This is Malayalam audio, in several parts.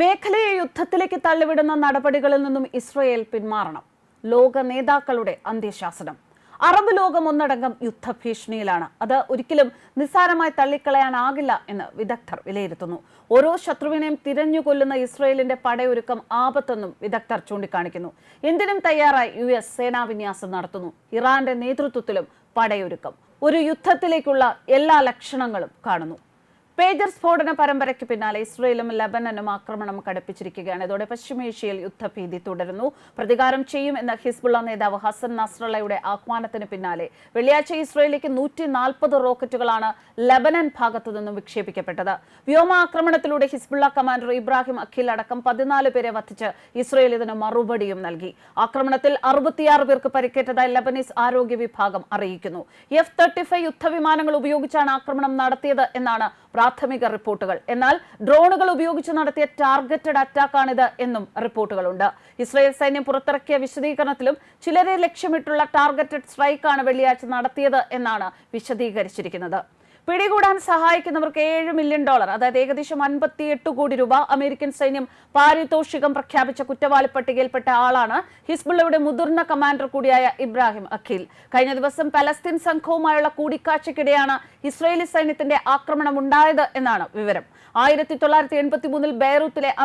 മേഖലയെ യുദ്ധത്തിലേക്ക് തള്ളിവിടുന്ന നടപടികളിൽ നിന്നും ഇസ്രയേൽ പിന്മാറണം. ലോക നേതാക്കളുടെ അന്ത്യശാസനം. അറബ് ലോകം ഒന്നടങ്കം യുദ്ധഭീഷണിയിലാണ്. അത് ഒരിക്കലും നിസ്സാരമായി തള്ളിക്കളയാനാകില്ല എന്ന് വിദഗ്ധർ വിലയിരുത്തുന്നു. ഓരോ ശത്രുവിനെയും തിരഞ്ഞുകൊല്ലുന്ന ഇസ്രയേലിന്റെ പടയൊരുക്കം ആപത്തെന്നും വിദഗ്ധർ ചൂണ്ടിക്കാണിക്കുന്നു. എന്തിനും തയ്യാറായി യു എസ് സേനാവിന്യാസം നടത്തുന്നു. ഇറാന്റെ നേതൃത്വത്തിലും പടയൊരുക്കം. ഒരു യുദ്ധത്തിലേക്കുള്ള എല്ലാ ലക്ഷണങ്ങളും കാണുന്നു. പേജർ സ്ഫോടന പരമ്പരയ്ക്ക് പിന്നാലെ ഇസ്രയേലും ലബനനും ആക്രമണം കടുപ്പിച്ചിരിക്കുകയാണ്. ഇതോടെ പശ്ചിമേഷ്യയിൽ യുദ്ധഭീതി തുടരുന്നു. പ്രതികാരം ചെയ്യും എന്ന ഹിസ്ബുള്ള നേതാവ് ഹസൻ നസ്രള്ളയുടെ ആഹ്വാനത്തിന് പിന്നാലെ വെള്ളിയാഴ്ച ഇസ്രയേലിലേക്ക് നൂറ്റി നാൽപ്പത് റോക്കറ്റുകളാണ് ലബനൻ ഭാഗത്തു നിന്നും വിക്ഷേപിക്കപ്പെട്ടത്. വ്യോമാക്രമണത്തിലൂടെ ഹിസ്ബുള്ള കമാൻഡർ ഇബ്രാഹിം അഖിൽ അടക്കം പതിനാല് പേരെ വധിച്ച് ഇസ്രയേൽ ഇതിന് മറുപടിയും നൽകി. ആക്രമണത്തിൽ അറുപത്തിയാറ് പേർക്ക് പരിക്കേറ്റതായി ലബനീസ് ആരോഗ്യ വിഭാഗം അറിയിക്കുന്നു. എഫ് തേർട്ടി ഫൈവ് യുദ്ധവിമാനങ്ങൾ ഉപയോഗിച്ചാണ് ആക്രമണം നടത്തിയത് എന്നാണ് പ്രാഥമിക റിപ്പോർട്ടുകൾ. എന്നാൽ ഡ്രോണുകൾ ഉപയോഗിച്ച് നടത്തിയ ടാർഗറ്റഡ് അറ്റാക്കാണിത് എന്നും റിപ്പോർട്ടുകളുണ്ട്. ഇസ്രായേൽ സൈന്യം പുറത്തിറക്കിയ വിശദീകരണത്തിലും ചിലരെ ലക്ഷ്യമിട്ടുള്ള ടാർഗറ്റഡ് സ്ട്രൈക്കാണ് വെള്ളിയാഴ്ച നടത്തിയത് എന്നാണ് വിശദീകരിച്ചിരിക്കുന്നത്. പിടികൂടാൻ സഹായിക്കുന്നവർക്ക് ഏഴ് മില്യൺ ഡോളർ അതായത് ഏകദേശം അൻപത്തിയെട്ട് കോടി രൂപ അമേരിക്കൻ സൈന്യം പാരിതോഷികം പ്രഖ്യാപിച്ച കുറ്റവാളി പട്ടികയിൽപ്പെട്ട ആളാണ് ഹിസ്ബുള്ളയുടെ മുതിർന്ന കമാൻഡർ കൂടിയായ ഇബ്രാഹിം അഖിൽ. കഴിഞ്ഞ ദിവസം പലസ്തീൻ സംഘവുമായുള്ള കൂടിക്കാഴ്ചയ്ക്കിടെയാണ് ഇസ്രയേലി സൈന്യത്തിന്റെ ആക്രമണം ഉണ്ടായത് എന്നാണ് വിവരം. ആയിരത്തി തൊള്ളായിരത്തി എൺപത്തി മൂന്നിൽ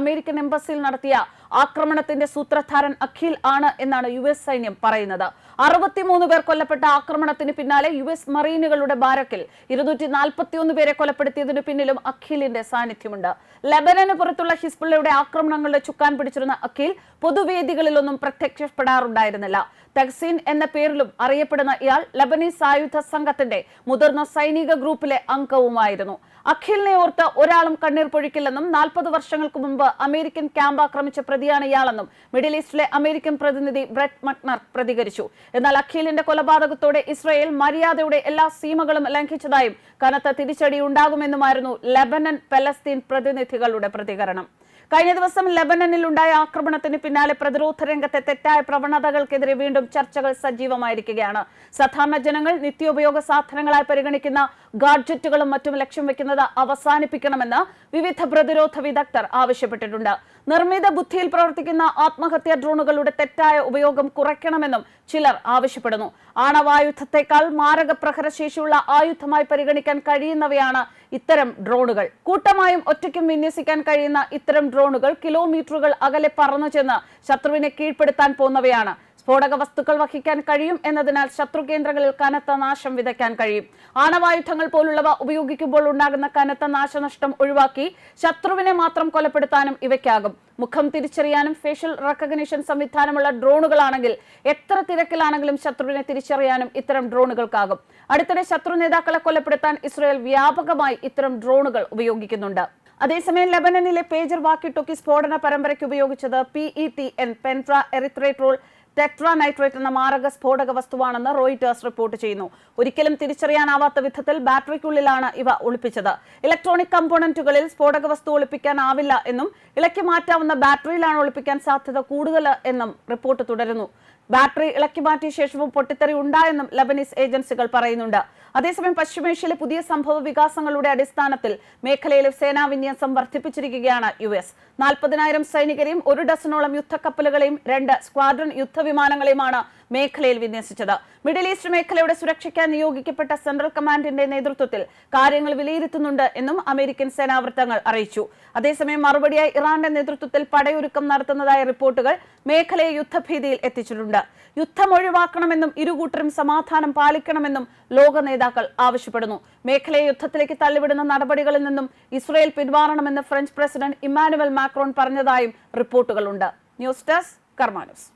അമേരിക്കൻ എംബസിയിൽ നടത്തിയ ആക്രമണത്തിന്റെ സൂത്രധാരൻ അഖിൽ ആണ് എന്നാണ് യു എസ് സൈന്യം പറയുന്നത്. അറുപത്തിമൂന്ന് പേർ കൊല്ലപ്പെട്ട ആക്രമണത്തിന് പിന്നാലെ യു എസ് മറീനുകളുടെ ബാരക്കിൽ ഇരുന്നൂറ്റി നാൽപ്പത്തിയൊന്ന് പേരെ കൊലപ്പെടുത്തിയതിനു പിന്നിലും അഖിലിന്റെ സാന്നിധ്യമുണ്ട്. ലബനന് പുറത്തുള്ള ഹിസ്ബുള്ളയുടെ ആക്രമണങ്ങളുടെ ചുക്കാൻ പിടിച്ചിരുന്ന അഖിൽ പൊതുവേദികളിലൊന്നും പ്രത്യക്ഷപ്പെടാറുണ്ടായിരുന്നില്ല. തഹ്സീൻ എന്ന പേരിലും അറിയപ്പെടുന്ന ഇയാൾ ലബനീസ് ആയുധ സംഘത്തിന്റെ മുതിർന്ന സൈനിക ഗ്രൂപ്പിലെ അംഗവുമായിരുന്നു. അഖിലിനെ ഓർത്ത് ഒരാളും കണ്ണീർ പൊഴിക്കില്ലെന്നും നാൽപ്പത് വർഷങ്ങൾക്ക് മുമ്പ് അമേരിക്കൻ ക്യാമ്പ് ആക്രമിച്ച പ്രതിയാണ് ഇയാളെന്നും മിഡിൽ ഈസ്റ്റിലെ അമേരിക്കൻ പ്രതിനിധി ബ്രെറ്റ് മക്നർ പ്രതികരിച്ചു. എന്നാൽ അഖിലിന്റെ കൊലപാതകത്തോടെ ഇസ്രയേൽ മര്യാദയുടെ എല്ലാ സീമകളും ലംഘിച്ചതായും കനത്ത തിരിച്ചടി ഉണ്ടാകുമെന്നുമായിരുന്നു ലബനൻ പലസ്തീൻ പ്രതിനിധികളുടെ പ്രതികരണം. കഴിഞ്ഞ ദിവസം ലബനനിൽ ഉണ്ടായ ആക്രമണത്തിന് പിന്നാലെ പ്രതിരോധ രംഗത്തെ തെറ്റായ പ്രവണതകൾക്കെതിരെ വീണ്ടും ചർച്ചകൾ സജീവമായിരിക്കുകയാണ്. സാധാരണ ജനങ്ങൾ നിത്യോപയോഗ സാധനങ്ങളായി പരിഗണിക്കുന്ന ഗാഡ്ജറ്റുകളും മറ്റും ലക്ഷ്യം വെക്കുന്നത് അവസാനിപ്പിക്കണമെന്ന് വിവിധ പ്രതിരോധ വിദഗ്ധർ ആവശ്യപ്പെട്ടിട്ടുണ്ട്. നിർമ്മിത ബുദ്ധിയിൽ പ്രവർത്തിക്കുന്ന ആത്മഹത്യാ ഡ്രോണുകളുടെ തെറ്റായ ഉപയോഗം കുറയ്ക്കണമെന്നും ചിലർ ആവശ്യപ്പെടുന്നു. ആണവായുധത്തെക്കാൾ മാരക പ്രഹരശേഷിയുള്ള ആയുധമായി പരിഗണിക്കാൻ കഴിയുന്നവയാണ് ഇത്തരം ഡ്രോണുകൾ. കൂട്ടമായും ഒറ്റയ്ക്കും വിന്യസിക്കാൻ കഴിയുന്ന ഇത്തരം ഡ്രോണുകൾ കിലോമീറ്ററുകൾ അകലെ പറന്നു ചെന്ന് ശത്രുവിനെ കീഴ്പ്പെടുത്താൻ പോന്നവയാണ്. സ്ഫോടക വസ്തുക്കൾ വഹിക്കാൻ കഴിയും എന്നതിനാൽ ശത്രു കേന്ദ്രങ്ങളിൽ കനത്ത നാശം വിതയ്ക്കാൻ കഴിയും. ആണവായുധങ്ങൾ പോലുള്ളവ ഉപയോഗിക്കുമ്പോൾ ഉണ്ടാകുന്ന കനത്ത നാശനഷ്ടം ഒഴിവാക്കി ശത്രുവിനെ മാത്രം കൊലപ്പെടുത്താനും ഇവയ്ക്കാകും. മുഖം തിരിച്ചറിയാനും ഫേഷ്യൽ റെക്കഗ്നിഷൻ സംവിധാനമുള്ള ഡ്രോണുകളാണെങ്കിൽ എത്ര തിരക്കിലാണെങ്കിലും ശത്രുവിനെ തിരിച്ചറിയാനും ഇത്തരം ഡ്രോണുകൾക്കാകും. അടുത്തിടെ ശത്രു നേതാക്കളെ കൊലപ്പെടുത്താൻ ഇസ്രയേൽ വ്യാപകമായി ഇത്തരം ഡ്രോണുകൾ ഉപയോഗിക്കുന്നുണ്ട്. അതേസമയം ലബനനിലെ പേജർ വാക്കി ടോക്കി സ്ഫോടന പരമ്പരയ്ക്ക് ഉപയോഗിച്ചത് P E T N pentaerythritol tetranitrate എന്ന മാരക സ്ഫോടക വസ്തുവാണെന്ന് റോയിറ്റേഴ്സ് റിപ്പോർട്ട് ചെയ്യുന്നു. ഒരിക്കലും തിരിച്ചറിയാനാവാത്ത വിധത്തിൽ ബാറ്ററിക്കുള്ളിലാണ് ഇവ ഒളിപ്പിച്ചത്. ഇലക്ട്രോണിക് കമ്പോണന്റുകളിൽ സ്ഫോടക വസ്തു ഒളിപ്പിക്കാനാവില്ല എന്നും ഇളക്കി മാറ്റാവുന്ന ബാറ്ററിയിലാണ് ഒളിപ്പിക്കാൻ സാധ്യത കൂടുതൽ എന്നും റിപ്പോർട്ട് തുടരുന്നു. ബാറ്ററി ഇളക്കി മാറ്റിയ ശേഷവും പൊട്ടിത്തെറി ഉണ്ടായെന്നും ലബനീസ് ഏജൻസികൾ പറയുന്നുണ്ട്. അതേസമയം പശ്ചിമേഷ്യയിലെ പുതിയ സംഭവ വികാസങ്ങളുടെ അടിസ്ഥാനത്തിൽ മേഖലയിലെ സേനാ വിന്യാസം വർദ്ധിപ്പിച്ചിരിക്കുകയാണ് യു എസ്. നാൽപ്പതിനായിരം സൈനികരെയും ഒരു ഡസനോളം യുദ്ധക്കപ്പലുകളെയും രണ്ട് സ്ക്വാഡ്രൺ യുദ്ധവിമാനങ്ങളെയുമാണ് മേഖലയിൽ വിന്യസിച്ചത്. മിഡിൽ ഈസ്റ്റ് മേഖലയുടെ സുരക്ഷയ്ക്കായി നിയോഗിക്കപ്പെട്ട സെൻട്രൽ കമാൻഡിന്റെ നേതൃത്വത്തിൽ കാര്യങ്ങൾ വിലയിരുത്തുന്നുണ്ട് എന്നും അമേരിക്കൻ സേനാവൃത്തങ്ങൾ അറിയിച്ചു. അതേസമയം മറുപടിയായി ഇറാന്റെ നേതൃത്വത്തിൽ പടയൊരുക്കം നടത്തുന്നതായ റിപ്പോർട്ടുകൾ മേഖലയെ യുദ്ധഭീതിയിൽ എത്തിച്ചിട്ടുണ്ട്. യുദ്ധം ഒഴിവാക്കണമെന്നും ഇരുകൂട്ടരും സമാധാനം പാലിക്കണമെന്നും ലോക നേതാക്കൾ ആവശ്യപ്പെടുന്നു. മേഖലയെ യുദ്ധത്തിലേക്ക് തള്ളിവിടുന്ന നടപടികളിൽ നിന്നും ഇസ്രയേൽ പിന്മാറണമെന്ന് ഫ്രഞ്ച് പ്രസിഡന്റ് ഇമ്മാനുവൽ മാക്രോൺ പറഞ്ഞതായും റിപ്പോർട്ടുകളുണ്ട്. News desk കർമാനൂസ്